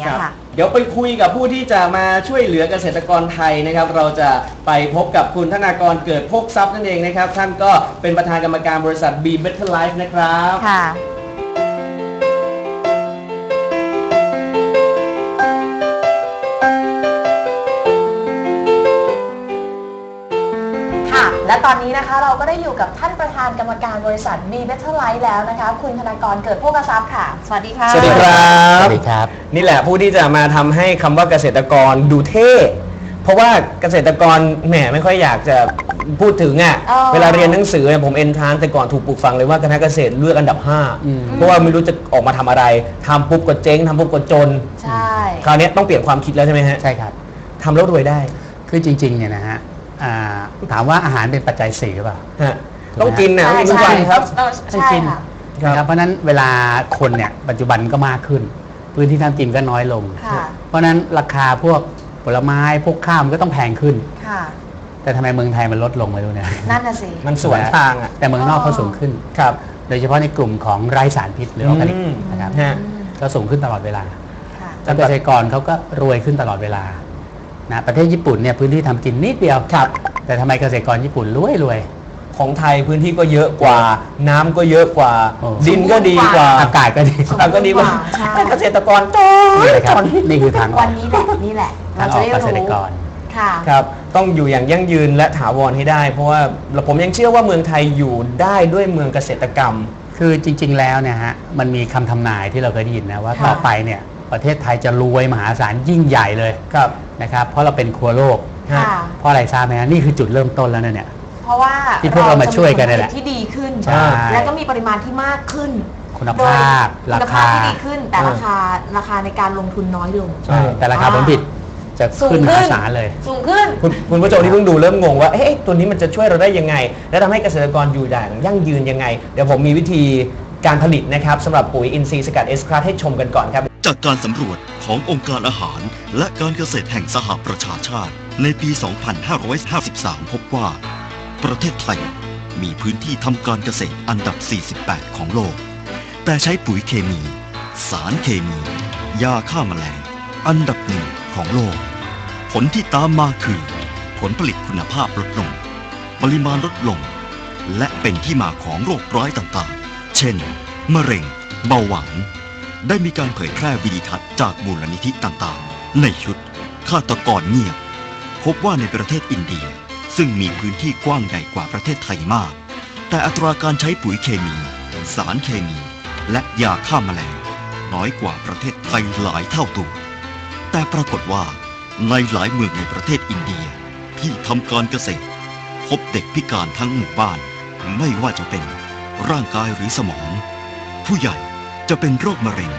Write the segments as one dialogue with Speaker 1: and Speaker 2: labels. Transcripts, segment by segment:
Speaker 1: เงี้ยค่ะ
Speaker 2: เดี๋ยวไปคุยกับผู้ที่จะมาช่วยเหลือเกษตรกรไทยนะครับ เราจะไปพบกับคุณธนากรเกิดพกทรัพย์นั่นเองนะครับ ท่านก็เป็นประธานกรรมการบริษัท B Better Life นะครับ
Speaker 1: ค่ะ และตอนนี้นะคะเราก็ได้อยู่กับท่านประธานกรรมการบริษัท B Better Life แล้วนะคะ คุณธนากรเกิดโภคทรัพย์ค่ะ สวัสดีค่ะ
Speaker 2: สวัสดีครับ
Speaker 3: สวัสดีครับ
Speaker 2: นี่แหละผู้ที่จะมาทำให้คำว่าเกษตรกรดูเท่ เพราะว่าเกษตรกรแหมไม่ค่อยอยากจะพูดถึงอะ
Speaker 1: อ๋อ
Speaker 2: เวลาเรียนหนังสือเนี่ยผมเอนทรานแต่ก่อนถูกปลูกฝังเลยว่าคณะเกษตรเลือกอันดับ
Speaker 3: อืม
Speaker 2: 5 เพราะว่าไม่รู้จะออกมาทำอะไรทำปุ๊บก็เจ๊งทำปุ๊บก็จน
Speaker 1: ใช่
Speaker 2: คราวนี้ต้องเปลี่ยนความคิดแล้วใช่ไหมฮะ
Speaker 3: ใช่ครับ
Speaker 2: ทำแล้วรวยได้
Speaker 3: คือจริงๆเนี่ยนะฮะ อ่าถามว่าอาหารเป็นปัจจัยสี่หรือเปล่า
Speaker 2: ฮะต้องกินนะ
Speaker 1: ใช่
Speaker 2: ต้องกินทุกวันครับ
Speaker 1: เออใช่ค่ะ
Speaker 3: นะครับเพราะฉะนั้นเวลาคนเนี่ยปัจจุบันก็มากขึ้น พื้นที่ทำกินก็น้อยลง
Speaker 1: ค่ะ
Speaker 3: เพราะฉะนั้นราคาพวกผลไม้พวกข้าวมันก็ต้องแพงขึ้น
Speaker 1: ค่ะ
Speaker 3: แต่ทำไมเมืองไทยมันลดลงไม่รู้เนี่ย
Speaker 1: นั่นน่ะสิ
Speaker 2: มันสวนทางอะ
Speaker 3: แต่เมืองนอกเขาสูงขึ้น
Speaker 2: ครับ
Speaker 3: โดยเฉพาะในกลุ่มของไร้สารพิษหรือออร์แกนิก
Speaker 2: อืม
Speaker 3: นะครับ
Speaker 2: ฮะ
Speaker 3: ก็สูงขึ้นตลอดเวลา
Speaker 1: ค่ะ
Speaker 3: แล้วเกษตรกรเขาก็รวยขึ้นตลอดเวลา นะประเทศญี่ปุ่นเนี่ยพื้นที่ทำกินนิดเดียว
Speaker 2: ครับ
Speaker 3: แต่ทำไมเกษตรกรญี่ปุ่นรวยรวย
Speaker 2: ของไทยพื้นที่ก็เยอะกว่า น้ำก็เยอะกว่า
Speaker 3: โอ้
Speaker 2: ดินก็ดีกว่า
Speaker 3: อากาศก็ดี
Speaker 1: สูง
Speaker 2: อากาศก็ดีกว่า
Speaker 1: ใช่
Speaker 2: เกษตรกรจน
Speaker 3: นี่แหละครับ
Speaker 2: จน
Speaker 3: นี่คือทางอ
Speaker 1: วั
Speaker 3: อนก
Speaker 1: นี้แหละนี่แหละ
Speaker 3: ทา
Speaker 1: เรา
Speaker 3: งอ
Speaker 1: จะ
Speaker 3: อก
Speaker 1: ได้
Speaker 3: เกษตร
Speaker 1: รู้
Speaker 3: กร
Speaker 1: ค่ะ
Speaker 2: ครับต้องอยู่อย่างยั่งยืนและถาวรให้ได้ เพราะว่าผมยังเชื่อว่าเมืองไทยอยู่ได้ด้วยเมืองเกษตรกรรม
Speaker 3: คือจริง ๆ แล้วเนี่ยฮะมันมีคำทำนายที่เราเคยได้ยินนะว่า
Speaker 1: ค่ะ
Speaker 3: ต่อไปเนี่ย ประเทศไทยจะรวยมหาศาลยิ่งใหญ่เลย
Speaker 2: ครับ
Speaker 3: นะครับ เพราะเราเป็นครัวโลก
Speaker 1: ค่ะ
Speaker 3: เพราะอะไรทราบไหมฮะนี่คือจุดเริ่มต้นแล้วนะเนี่ย
Speaker 1: เพราะว่า
Speaker 3: ที่พวกเรามาช่วยกันนี่แหละ
Speaker 1: เาจะมีผผตที่ดีขึ้น
Speaker 3: ใช่
Speaker 1: แล้วก็มีปริมาณที่มากขึ้น
Speaker 3: คุณภาพ
Speaker 1: โดย
Speaker 3: รา
Speaker 1: คุณ
Speaker 3: คา
Speaker 1: ภาพที่ดีขึ้น แต่
Speaker 2: เออ
Speaker 1: ราคาราคาในการลงทุนน้อยลง
Speaker 3: ใช่ แต่ราคาผลผลิตจะ
Speaker 1: สูง
Speaker 3: ขึ้นม
Speaker 1: ขึ้
Speaker 3: หานศาลเลย
Speaker 1: สูงขึ้น
Speaker 2: คุณคุณผู้ชมที่เพิ่งดูเริ่มงงว่าเอ๊ะตัวนี้มันจะช่วยเราได้ยังไง และทำให้เกษตรกรอยู่ได้ยั่งยืนยังไง เดี๋ยวผมมีวิธีการผลิตนะครับสำหรับปุ๋ยอินทรีย์สกัดเอสคราให้ชมกันก่อนครับ
Speaker 4: จากการสำรวจขององค์การอาหารและการเกษตรแห่งสหประชาชาติ ในปี 2553 พบว่า ประเทศไทยมีพื้นที่ทำการเกษตรอันดับ 48 ของโลก แต่ใช้ปุ๋ยเคมี สารเคมี ยาฆ่าแมลง อันดับหนึ่งของโลก ผลที่ตามมาคือ ผลผลิตคุณภาพลดลง ปริมาณลดลง และเป็นที่มาของโรคร้ายต่างๆ เช่น มะเร็ง เบาหวาน ได้มีการเผยแพร่วิดีทัศน์จากมูลนิธิต่างๆ ในชุดฆาตกรเงียบ พบว่าในประเทศอินเดียซึ่งมีพื้นที่กว้างใหญ่กว่าประเทศไทยมาก แต่อัตราการใช้ปุ๋ยเคมี สารเคมี และยาฆ่าแมลง น้อยกว่าประเทศไทยหลายเท่าตัวแต่ปรากฏว่าในหลายเมืองในประเทศอินเดียที่ทำการเกษตร พบเด็กพิการทั้งหมู่บ้าน ไม่ว่าจะเป็นร่างกายหรือสมอง ผู้ใหญ่ จะเป็นโรคมะเร็ง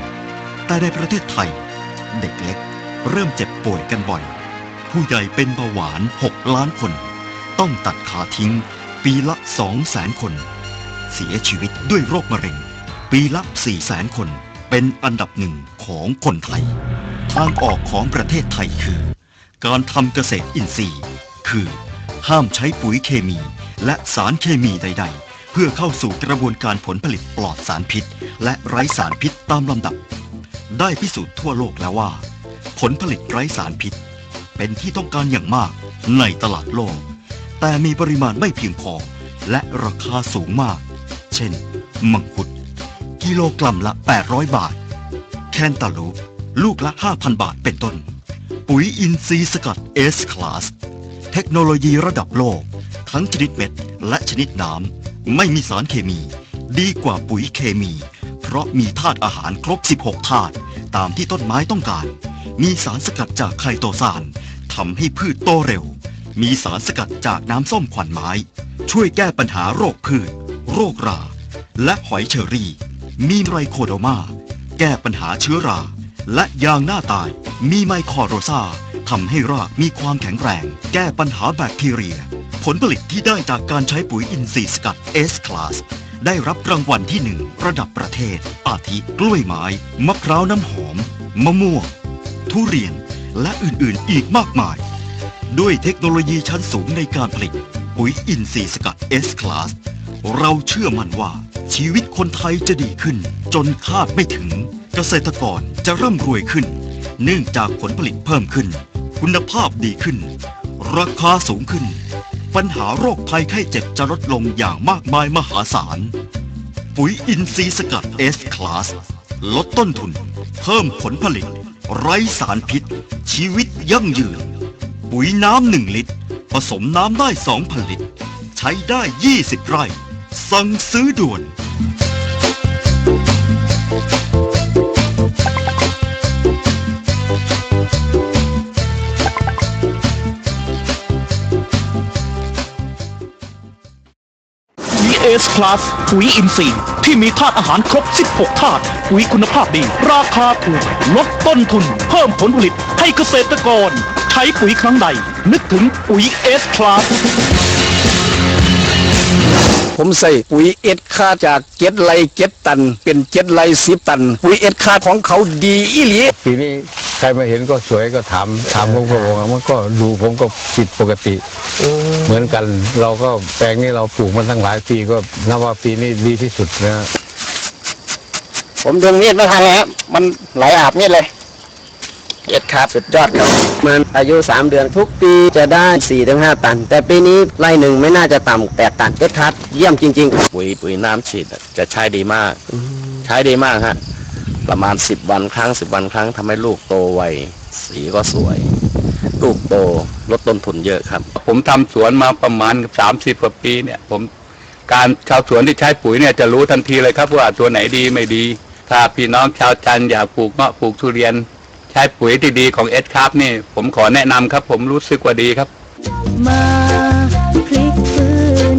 Speaker 4: แต่ในประเทศไทย เด็กเล็กเริ่มเจ็บป่วยกันบ่อย ผู้ใหญ่เป็นเบาหวาน 6 ล้านคน ต้องตัดขาทิ้ง ปีละ2แสนคน เสียชีวิตด้วยโรคมะเร็ง ปีละ4แสนคน เป็นอันดับหนึ่งของคนไทย ทางออกของประเทศไทยคือ การทำเกษตรอินทรีย์ คือ ห้ามใช้ปุ๋ยเคมีและสารเคมีใด ๆ เพื่อเข้าสู่กระบวนการผลผลิตปลอดสารพิษ และไร้สารพิษตามลำดับ ได้พิสูจน์ทั่วโลกแล้วว่า ผลผลิตไร้สารพิษ เป็นที่ต้องการอย่างมากในตลาดโลก แต่มีปริมาณไม่เพียงพอ และราคาสูงมาก เช่น มังคุด กิโลกรัมละ 800 บาท แคนตาลูป ลูกละ 5,000 บาทเป็นต้น ปุ๋ยอินทรีย์สกัด S Class เทคโนโลยีระดับโลก ทั้งชนิดเม็ดและชนิดน้ำ ไม่มีสารเคมี ดีกว่าปุ๋ยเคมี เพราะมีธาตุอาหารครบ 16 ธาตุตามที่ต้นไม้ต้องการ มีสารสกัดจากไคโตซานทำให้พืชโตเร็ว มีสารสกัดจากน้ำส้มขวัญไม้ ช่วยแก้ปัญหาโรคพืช โรครา และหอยเชอรี่ มีไรโคโดมา แก้ปัญหาเชื้อรา และยางหน้าตาย มีไมคอโรซาทำให้รากมีความแข็งแรง แก้ปัญหาแบคทีเรีย ผลผลิตที่ได้จากการใช้ปุ๋ยอินทรีย์สกัด S Class ได้รับรางวัลที่หนึ่งระดับประเทศ อาทิกล้วยไม้ มะพร้าวน้ำหอม มะม่วง ทุเรียน และอื่นๆ อีกมากมาย ด้วยเทคโนโลยีชั้นสูงในการผลิต ปุ๋ยอินทรีย์สกัด S Class เราเชื่อมั่นว่า ชีวิตคนไทยจะดีขึ้น จนคาดไม่ถึง เกษตรกรจะร่ำรวยขึ้น เนื่องจากผลผลิตเพิ่มขึ้น คุณภาพดีขึ้น ราคาสูงขึ้น ปัญหาโรคภัยไข้เจ็บจะลดลงอย่างมากมายมหาศาล ปุ๋ยอินทรีย์สกัด S Class ลดต้นทุน เพิ่มผลผลิต ไร้สารพิษ ชีวิตยั่งยืน ปุ๋ยน้ำหนึ่งลิตร ผสมน้ำได้2,000ลิตร ใช้ได้ 20 ไร่ สั่งซื้อด่วน
Speaker 5: ปุ๋ยเอสพลัสปุ๋ยอินทรีย์ที่มีธาตุอาหารครบ 16 ธาตุปุ๋ยคุณภาพดี ราคาถูก ลดต้นทุน เพิ่มผลผลิตให้เกษตรกร ใช้ปุ๋ยครั้งใด นึกถึงปุ๋ยเอสพลัส
Speaker 6: ผมใส่ปุ๋ยเอ็ดค่าจากเจ็ดไร่เจ็ดตัน เป็นเจ็ดไร่สิบตัน ปุ๋ยเอ็ดค่าของเขาดีอีหลี
Speaker 7: ปีนี้ใครมาเห็นก็สวยก็ถามถามผมก็บอกว่ามันก็ดูผมก็ผิดปกติ เหมือนกันเราก็แปลงนี้เราปลูกมันตั้งหลายปีก็นับว่าปีนี้ดีที่สุดนะ
Speaker 6: ผมดึงมีดมาทางแล้วมันไหลอาบมีดเลย เอ็ดครับ สุดยอดครับ
Speaker 8: มันอายุ 3 เดือนทุกปีจะได้ 4-5 ตัน แต่ปีนี้ไร่หนึ่งไม่น่าจะต่ำ8ตันเอ็ดคัดเยี่ยมจริง ๆ ครับ
Speaker 9: ปุ๋ยปุ๋ยน้ำฉีดอะจะใช้ดีมาก ใช้ดีมากฮะ ประมาณสิบวันครั้งสิบวันครั้งทำให้ลูกโตไว สีก็สวย ลูกโตลดต้นทุนเยอะครับ
Speaker 7: ผมทำสวนมาประมาณสามสิบกว่าปีเนี่ย ผมการชาวสวนที่ใช้ปุ๋ยเนี่ยจะรู้ทันทีเลยครับว่าตัวไหนดีไม่ดี ถ้าพี่น้องชาวจันทร์อยากปลูกเงาะปลูกทุเรียน ใช้ปุ๋ยที่ดีของเอสครับนี่ ผมขอแนะนำครับ ผมรู้สึกว่าดีครับ
Speaker 10: มาพลิกฟื้น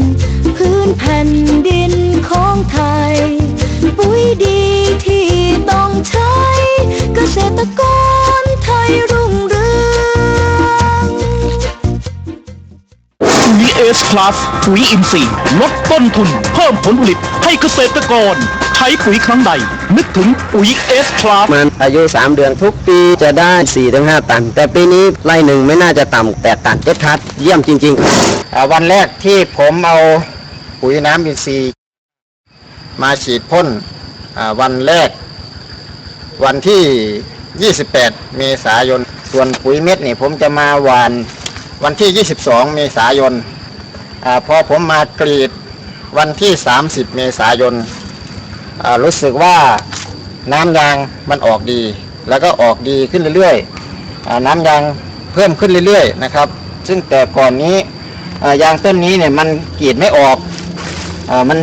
Speaker 10: พื้นแผ่นดินของไทย ปุ๋ยดีที่ต้องใช้ เกษตรกรไทยรู้
Speaker 5: ปุ๋ยเอสพลัสปุ๋ยอินทรีย์ลดต้นทุน เพิ่มผลผลิตให้เกษตรกร ใช้ปุ๋ยครั้งใด นึกถึงปุ๋ยเอสพลัส
Speaker 8: มันอายุ 3 เดือนทุกปีจะได้ 4-5 ตัน แต่ปีนี้ไร่หนึ่งไม่น่าจะต่ำ8ตันเอ็ดคัดเยี่ยมจริงๆครับ
Speaker 6: อ่าวันแรกที่ผมเอาปุ๋ยน้ำอินทรีย์มาฉีดพ่นอ่าวันแรก วันที่ 28 เมษายน ส่วนปุ๋ยเม็ดนี่ผมจะมาหวานวันที่ 22 เมษายน อพอผมมากรีดวันที่ 30 เมษายนรู้สึกว่าน้ำยางมันออกดี แล้วก็ออกดีขึ้นเรื่อยๆน้ำยางเพิ่มขึ้นเรื่อยๆนะครับ ซึ่งแต่ก่อนนี้ยางต้นนี้เนี่ยมันกรีดไม่ออกอมัน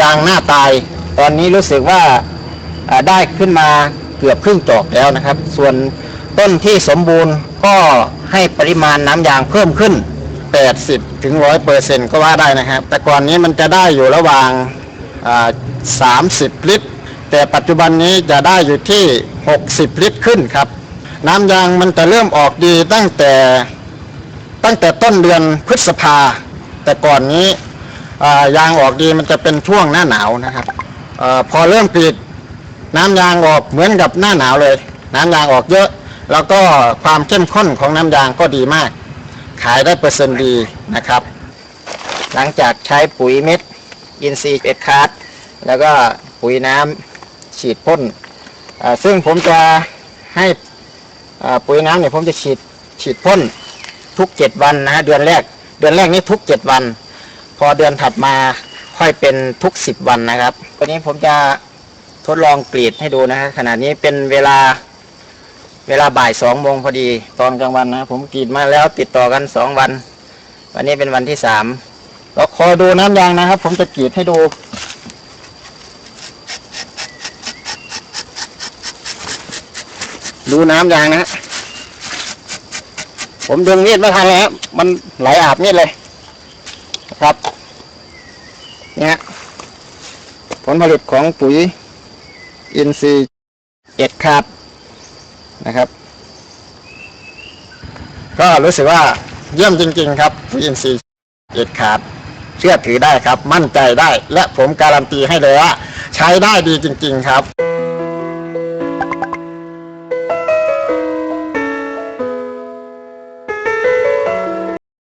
Speaker 6: ยางหน้าตาย ตอนนี้รู้สึกว่าได้ขึ้นมาเกือบครึ่งจอกแล้วนะครับ ส่วนต้นที่สมบูรณ์ก็ให้ปริมาณน้ำยางเพิ่มขึ้น 80 ถึง 100เปอร์เซ็นต์ก็ว่าได้นะครับ แต่ก่อนนี้มันจะได้อยู่ระหว่างอ่า30 ลิตร แต่ปัจจุบันนี้จะได้อยู่ที่ 60 ลิตรขึ้นครับ น้ำยางมันจะเริ่มออกดีตั้งแต่ตั้งแต่ต้นเดือนพฤษภา แต่ก่อนนี้ยางออกดีมันจะเป็นช่วงหน้าหนาวนะครับอพอเริ่มกรีดน้ำยางออกเหมือนกับหน้าหนาวเลย น้ำยางออกเยอะ แล้วก็ความเข้มข้นของน้ำยางก็ดีมาก ขายได้เปอร์เซ็นต์ดีนะครับ หลังจากใช้ปุ๋ยเม็ดอินทรีเอ็ดคาร์ดแล้วก็ปุ๋ยน้ำฉีดพ่นซึ่งผมจะให้ปุ๋ยน้ำเนี่ยผมจะฉีดฉีดพ่นทุกเจ็ดวันนะเดือนแรก เดือนแรกนี้ทุกเจ็ดวัน พอเดือนถัดมาค่อยเป็นทุกสิบวันนะครับ วันนี้ผมจะทดลองกรีดให้ดูนะฮะขณะนี้เป็นเวลา เวลาบ่ายสองโมงพอดี ตอนกลางวันนะผมกรีดมาแล้วติดต่อกันสองวัน วันนี้เป็นวันที่สามเราคอยดูน้ำยางนะครับ ผมจะกรีดให้ดู ดูน้ำยางนะผมดึงมีดไม่ทันแล้วมันไหลอาบมีดเลยครับเนี่ยผลผลิตของปุ๋ยอินทรีย์เอ็ดคร์บ นะครับ ก็รู้สึกว่าเยี่ยมจริง ๆ ครับผู้ยอินทรีย์เจ็ดคาร์บเชื่อถือได้ครับ มั่นใจได้ และผมการันตีให้เลยว่าใช้ได้ดีจริง ๆ ครับ